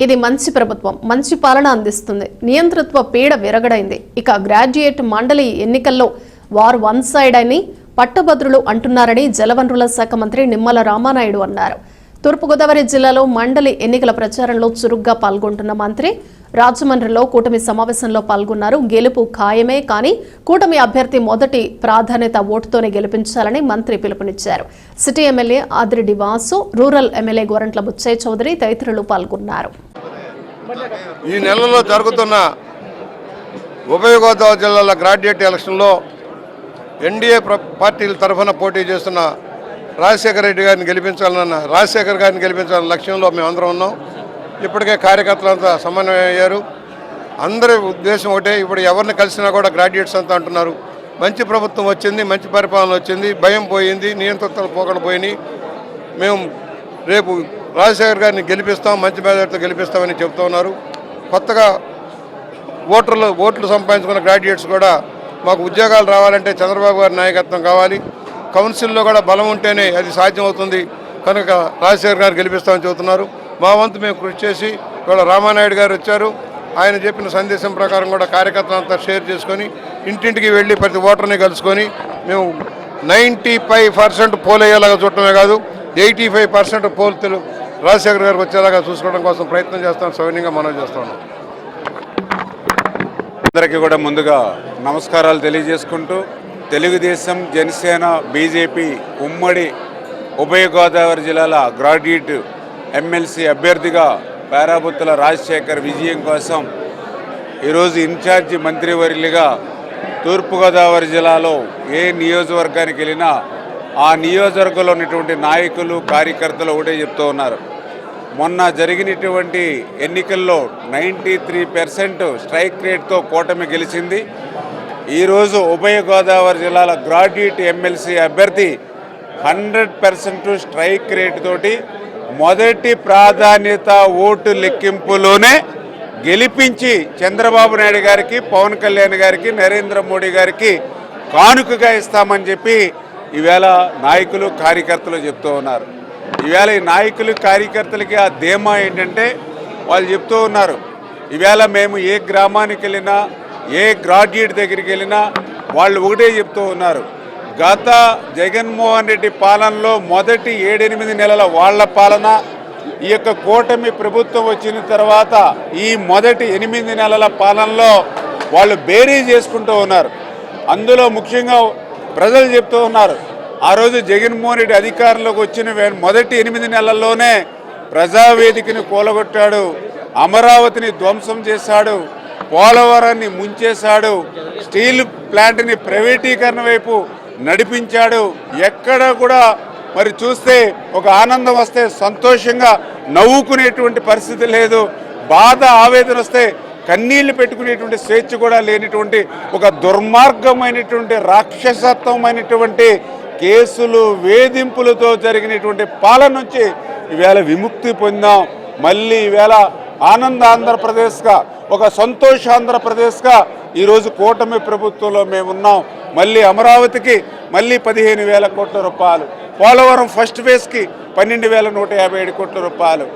ఇది మంచి ప్రభుత్వం మంచి పాలన అందిస్తుంది. నియంతృత్వ పీడ విరగడైంది. ఇక గ్రాడ్యుయేట్ మండలి ఎన్నికల్లో వారు వన్ సైడ్ అని పట్టభద్రులు అంటున్నారని జలవనరుల శాఖ మంత్రి నిమ్మల రామానాయుడు అన్నారు. తూర్పుగోదావరి జిల్లాలో మండలి ఎన్నికల ప్రచారంలో చురుగ్గా పాల్గొంటున్న మంత్రి రాజమండ్రిలో కూటమి సమావేశంలో పాల్గొన్నారు. గెలుపు ఖాయమే కానీ కూటమి అభ్యర్థి మొదటి ప్రాధాన్యత ఓటుతోనే గెలిపించాలని మంత్రి పిలుపునిచ్చారు. City MLA Adireddy Vasu rural MLA Gorantla Butchaiah Chowdary తదితరులు పాల్గొన్నారు. ఈ నెలలో జరుగుతున్న ఉభయ గోదావరి జిల్లాల గ్రాడ్యుయేట్ ఎలక్షన్లో ఎన్డీఏ పార్టీల తరఫున పోటీ చేస్తున్న రాజశేఖర రెడ్డి గారిని గెలిపించాలన్న రాజశేఖర్ గారిని గెలిపించాలన్న లక్ష్యంలో మేమందరం ఉన్నాం. ఇప్పటికే కార్యకర్తలంతా సమన్వయం అయ్యారు. అందరి ఉద్దేశం ఒకటే ఇప్పుడు ఎవరిని కలిసినా కూడా గ్రాడ్యుయేట్స్ అంతా అంటున్నారు. మంచి ప్రభుత్వం వచ్చింది మంచి పరిపాలన వచ్చింది భయం పోయింది నియంత్రణలు పోకుండా పోయినాయి. మేము రేపు రాజశేఖర్ గారిని గెలిపిస్తాం మంచి మెజార్టీతో గెలిపిస్తామని చెప్తూ ఉన్నారు. కొత్తగా ఓటర్లు ఓట్లు సంపాదించుకున్న గ్రాడ్యుయేట్స్ కూడా మాకు ఉద్యోగాలు రావాలంటే చంద్రబాబు గారి నాయకత్వం కావాలి. కౌన్సిల్లో కూడా బలం ఉంటేనే అది సాధ్యం అవుతుంది కనుక రాజశేఖర్ గారు గెలిపిస్తామని చెబుతున్నారు. మా వంతు మేము కృషి చేసి ఇవాళ రామానాయుడు గారు వచ్చారు. ఆయన చెప్పిన సందేశం ప్రకారం కూడా కార్యకర్తలంతా షేర్ చేసుకొని ఇంటింటికి వెళ్ళి ప్రతి ఓటర్ని కలుసుకొని మేము నైంటీ ఫైవ్ పర్సెంట్ పోల్ అయ్యేలాగా చూడటమే కాదు eighty five percent poll Telugu Rajasekhar గారికి వచ్చేలాగా చూసుకోవడం కోసం ప్రయత్నం చేస్తాను సౌన్యంగా మనం చేస్తున్నాం అందరికీ కూడా ముందుగా నమస్కారాలు తెలియజేసుకుంటూ తెలుగుదేశం జనసేన బీజేపీ ఉమ్మడి ఉభయ గోదావరి జిల్లాల గ్రాడ్యుయేట్ ఎమ్మెల్సీ అభ్యర్థిగా పేరాబుత్తుల రాజశేఖర్ విజయం కోసం ఈరోజు ఇన్ఛార్జి మంత్రివర్యులుగా తూర్పుగోదావరి జిల్లాలో ఏ నియోజకవర్గానికి వెళ్ళినా ఆ నియోజకవర్గంలో ఉన్నటువంటి నాయకులు కార్యకర్తలు ఒకటే చెప్తూ ఉన్నారు. మొన్న జరిగినటువంటి ఎన్నికల్లో నైంటీ త్రీ పర్సెంట్ స్ట్రైక్ రేట్తో కూటమి గెలిచింది. ఈరోజు ఉభయ గోదావరి జిల్లాల గ్రాడ్యుయేట్ ఎమ్మెల్సీ అభ్యర్థి హండ్రెడ్ పర్సెంట్ స్ట్రైక్ రేట్ తోటి మొదటి ప్రాధాన్యత ఓటు లెక్కింపులోనే గెలిపించి చంద్రబాబు నాయుడు గారికి పవన్ కళ్యాణ్ గారికి నరేంద్ర మోడీ గారికి కానుకగా ఇస్తామని చెప్పి ఈవేళ నాయకులు కార్యకర్తలు చెప్తూ ఉన్నారు. ఈవేళ ఈ నాయకులు కార్యకర్తలకి ఆ ధీమా ఏంటంటే వాళ్ళు చెప్తూ ఉన్నారు. ఈవేళ మేము ఏ గ్రామానికి వెళ్ళినా ఏ గ్రాడ్యుయేట్ దగ్గరికి వెళ్ళినా వాళ్ళు ఒకటే చెప్తూ ఉన్నారు. గత జగన్మోహన్ రెడ్డి పాలనలో మొదటి ఏడెనిమిది నెలల వాళ్ళ పాలన ఈ యొక్క కూటమి ప్రభుత్వం వచ్చిన తర్వాత ఈ మొదటి ఎనిమిది నెలల పాలనలో వాళ్ళు బేరీ చేసుకుంటూ ఉన్నారు. అందులో ముఖ్యంగా ప్రజలు చెప్తూ ఉన్నారు. ఆ రోజు జగన్మోహన్ రెడ్డి అధికారంలోకి వచ్చిన వే- మొదటి ఎనిమిది నెలల్లోనే ప్రజావేదికని కూలగొట్టాడు. అమరావతిని ధ్వంసం చేశాడు. పోలవరాన్ని ముంచేశాడు. స్టీల్ ప్లాంట్ని ప్రైవేటీకరణ వైపు నడిపించాడు. ఎక్కడ కూడా మరి చూస్తే ఒక ఆనందం వస్తే సంతోషంగా నవ్వుకునేటువంటి పరిస్థితి లేదు. బాధ ఆవేదన వస్తే కన్నీళ్ళు పెట్టుకునేటువంటి స్వేచ్ఛ కూడా లేనిటువంటి ఒక దుర్మార్గమైనటువంటి రాక్షసత్వమైనటువంటి కేసులు వేధింపులతో జరిగినటువంటి పాలన నుంచి ఈవేళ విముక్తి పొందాం. మళ్ళీ ఈవేళ ఆనంద ఆంధ్రప్రదేశ్గా ఒక సంతోష ఆంధ్రప్రదేశ్గా ఈరోజు కూటమి ప్రభుత్వంలో మేమున్నాం మళ్ళీ అమరావతికి మళ్ళీ పదిహేను వేల కోట్ల రూపాయలు. పోలవరం ఫస్ట్ ఫేజ్కి పన్నెండు వేల నూట యాభై ఏడు కోట్ల రూపాయలు.